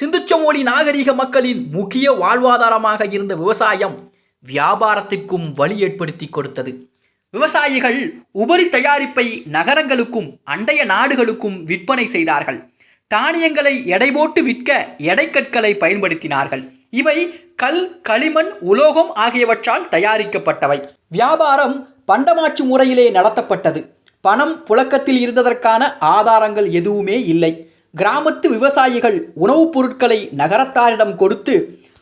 சிந்துச்சமோலி நாகரிக மக்களின் முக்கிய வாழ்வாதாரமாக இருந்த விவசாயம் வியாபாரத்திற்கும் வழி ஏற்படுத்தி கொடுத்தது. விவசாயிகள் உபரி தயாரிப்பை நகரங்களுக்கும் அண்டைய நாடுகளுக்கும் விற்பனை செய்தார்கள். தானியங்களை எடை போட்டு விற்க எடைக்கற்களை பயன்படுத்தினார்கள். இவை கல் களிமண் உலோகம் ஆகியவற்றால் தயாரிக்கப்பட்டவை. வியாபாரம் பண்டமாற்று முறையிலே நடத்தப்பட்டது. பணம் புழக்கத்தில் இருந்ததற்கான ஆதாரங்கள் எதுவுமே இல்லை. கிராமத்து விவசாயிகள் உணவுப் பொருட்களை நகரத்தாரிடம் கொடுத்து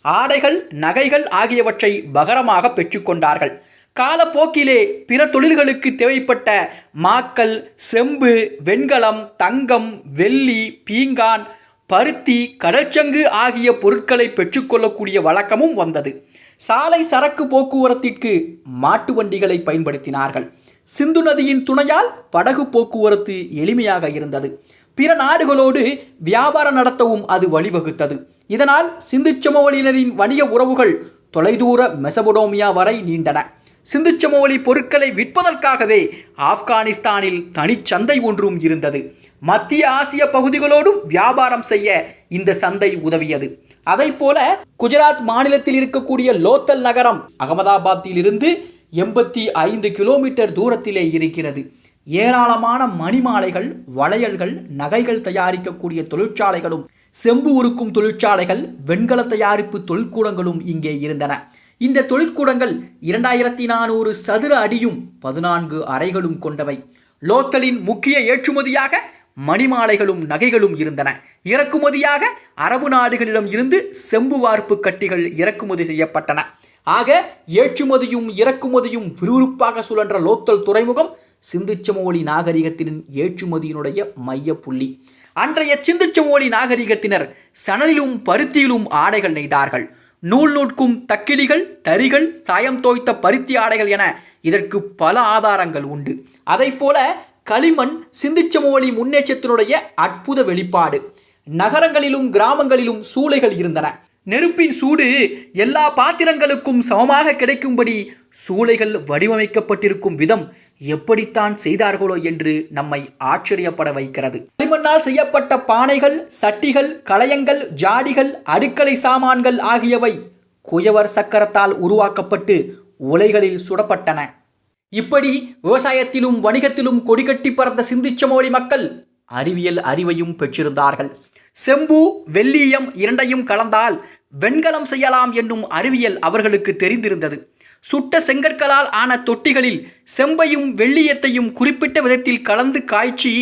ஆடைகள் நகைகள் ஆகியவற்றை பகரமாக பெற்றுக்கொண்டார்கள் காலப்போக்கிலே பிற தொழில்களுக்கு தேவைப்பட்ட மாக்கல் செம்பு வெண்கலம் தங்கம் வெள்ளி பீங்கான் பருத்தி கடற்சங்கு ஆகிய பொருட்களை பெற்றுக்கொள்ளக்கூடிய வழக்கமும் வந்தது. சாலை சரக்கு போக்குவரத்திற்கு மாட்டு வண்டிகளை பயன்படுத்தினார்கள். சிந்து நதியின் துணையால் படகு போக்குவரத்து எளிமையாக இருந்தது. பிற நாடுகளோடு வியாபாரம் நடத்தவும் அது வழிவகுத்தது. இதனால் சிந்து சமவெளியினரின் வணிக உறவுகள் தொலைதூர மெசபடோமியா வரை நீண்டன. சிந்து சமவெளி பொருட்களை விற்பதற்காகவே ஆப்கானிஸ்தானில் தனிச்சந்தை ஒன்றும் இருந்தது. மத்திய ஆசிய பகுதிகளோடும் வியாபாரம் செய்ய இந்த சந்தை உதவியது. போல குஜராத் மாநிலத்தில் இருக்கக்கூடிய லோத்தல் நகரம் அகமதாபாத்தில் இருந்து எண்பத்தி ஐந்து கிலோமீட்டர் தூரத்திலே இருக்கிறது. ஏராளமான மணிமாலைகள் வளையல்கள் நகைகள் தயாரிக்கக்கூடிய தொழிற்சாலைகளும் செம்பு உருக்கும் தொழிற்சாலைகள் வெண்கல தயாரிப்பு தொழிற்கூடங்களும் இங்கே இருந்தன. இந்த தொழிற்கூடங்கள் இரண்டாயிரத்தி நானூறு சதுர அடியும் பதினான்கு அறைகளும் கொண்டவை. லோத்தலின் முக்கிய ஏற்றுமதியாக மணிமாலைகளும் நகைகளும் இருந்தன. இறக்குமதியாக அரபு நாடுகளிடம் இருந்து செம்பு வார்ப்பு கட்டிகள் இறக்குமதி செய்யப்பட்டன. ஆக ஏற்றுமதியும் இறக்குமதியும் விறுவிறுப்பாக சுழன்ற லோத்தல் துறைமுகம் சிந்துச்சமோலி நாகரிகத்தின் ஏற்றுமதியினுடைய மையப்புள்ளி. அன்றைய சிந்துச்சமோலி நாகரிகத்தினர் சணலிலும் பருத்தியிலும் ஆடைகள் நெய்தார்கள். நூல் நூற்கும் தக்கிலிகள் தறிகள் சாயம் தோய்த்த பருத்தி ஆடைகள் என இதற்கு பல ஆதாரங்கள் உண்டு. அதை போல களிமண் சிந்துச்சமோலி முன்னேற்றத்தினுடைய அற்புத வெளிப்பாடு. நகரங்களிலும் கிராமங்களிலும் சூளைகள் இருந்தன. நெருப்பின் சூடு எல்லா பாத்திரங்களுக்கும் சமமாக கிடைக்கும்படி சூளைகள் வடிவமைக்கப்பட்டிருக்கும் விதம் எப்படித்தான் செய்தார்களோ என்று நம்மை ஆச்சரியப்பட வைக்கிறது. களிமண்ணால் செய்யப்பட்ட பானைகள் சட்டிகள் களையங்கள் ஜாடிகள் அடுக்களை சாமான்கள் ஆகியவை குயவர் சக்கரத்தால் உருவாக்கப்பட்டு உலைகளில் சுடப்பட்டன. இப்படி விவசாயத்திலும் வணிகத்திலும் கொடிகட்டி பறந்த சிந்திச்சமோழி மக்கள் அறிவியல் அறிவையும் பெற்றிருந்தார்கள். செம்பு வெள்ளியம் இரண்டையும் கலந்தால் வெண்கலம் செய்யலாம் என்னும் அறிவியல் அவர்களுக்கு தெரிந்திருந்தது. சுட்ட செங்கற்களால் ஆன தொட்டிகளில் செம்பையும் வெள்ளியத்தையும் குறிப்பிட்ட விதத்தில் கலந்து காய்ச்சி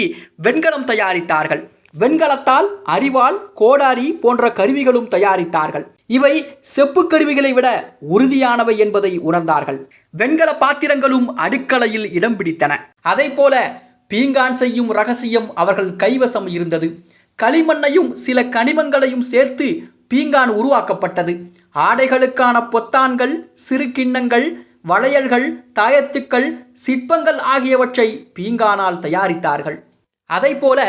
வெண்கலம் தயாரித்தார்கள். வெண்கலத்தால் அரிவாள் கோடாரி போன்ற கருவிகளும் தயாரித்தார்கள். இவை செப்பு கருவிகளை விட உறுதியானவை என்பதை உணர்ந்தார்கள். வெண்கல பாத்திரங்களும் அடுக்கலையில் இடம் பிடித்தன. அதை போல பீங்கான் செய்யும் ரகசியம் அவர்கள் கைவசம் இருந்தது. களிமண்ணையும் சில கனிமங்களையும் சேர்த்து பீங்கான் உருவாக்கப்பட்டது. ஆடைகளுக்கான பொத்தான்கள் சிறு கிண்ணங்கள் வளையல்கள் தாயத்துக்கள் சிற்பங்கள் ஆகியவற்றை பீங்கானால் தயாரித்தார்கள். போல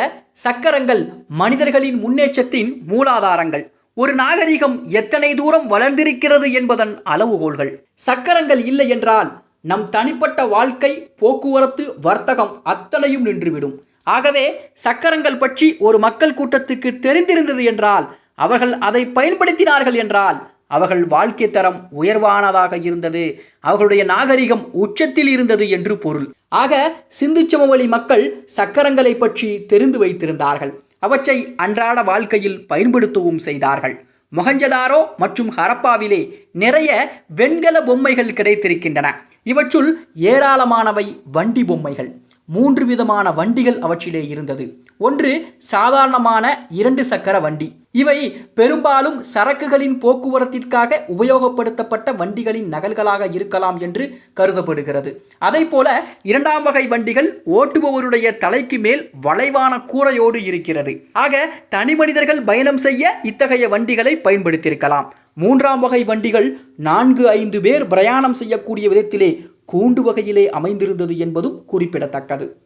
சக்கரங்கள் மனிதர்களின் முன்னேற்றத்தின் மூலாதாரங்கள். ஒரு நாகரிகம் எத்தனை தூரம் வளர்ந்திருக்கிறது என்பதன் அளவுகோல்கள். சக்கரங்கள் இல்லை என்றால் நம் தனிப்பட்ட வாழ்க்கை போக்குவரத்து வர்த்தகம் அத்தனையும் நின்றுவிடும். ஆகவே சக்கரங்கள் பற்றி ஒரு மக்கள் கூட்டத்துக்கு தெரிந்திருந்தது என்றால் அவர்கள் அதை பயன்படுத்தினார்கள் என்றால் அவர்கள் வாழ்க்கை தரம் உயர்வானதாக இருந்தது. அவர்களுடைய நாகரிகம் உச்சத்தில் இருந்தது என்று பொருள். ஆக சிந்து சமவெளி மக்கள் சக்கரங்களை பற்றி தெரிந்து வைத்திருந்தார்கள். அவற்றை அன்றாட வாழ்க்கையில் பயன்படுத்தவும் செய்தார்கள். மொகஞ்சதாரோ மற்றும் ஹரப்பாவிலே நிறைய வெண்கல பொம்மைகள் கிடைத்திருக்கின்றன. இவற்றுள் ஏராளமானவை வண்டி பொம்மைகள். மூன்று விதமான வண்டிகள் அவற்றிலே இருந்தது. ஒன்று சாதாரணமான இரண்டு சக்கர வண்டி. இவை பெரும்பாலும் சரக்குகளின் போக்குவரத்திற்காக உபயோகப்படுத்தப்பட்ட வண்டிகளின் நகல்களாக இருக்கலாம் என்று கருதப்படுகிறது. அதை போல இரண்டாம் வகை வண்டிகள் ஓட்டுபவருடைய தலைக்கு மேல் வளைவான கூரையோடு இருக்கிறது. ஆக தனி மனிதர்கள் பயணம் செய்ய இத்தகைய வண்டிகளை பயன்படுத்தியிருக்கலாம். மூன்றாம் வகை வண்டிகள் நான்கு ஐந்து பேர் பிரயாணம் செய்யக்கூடிய விதத்திலே கூண்டு வகையிலே அமைந்திருந்தது என்பதும் குறிப்பிடத்தக்கது.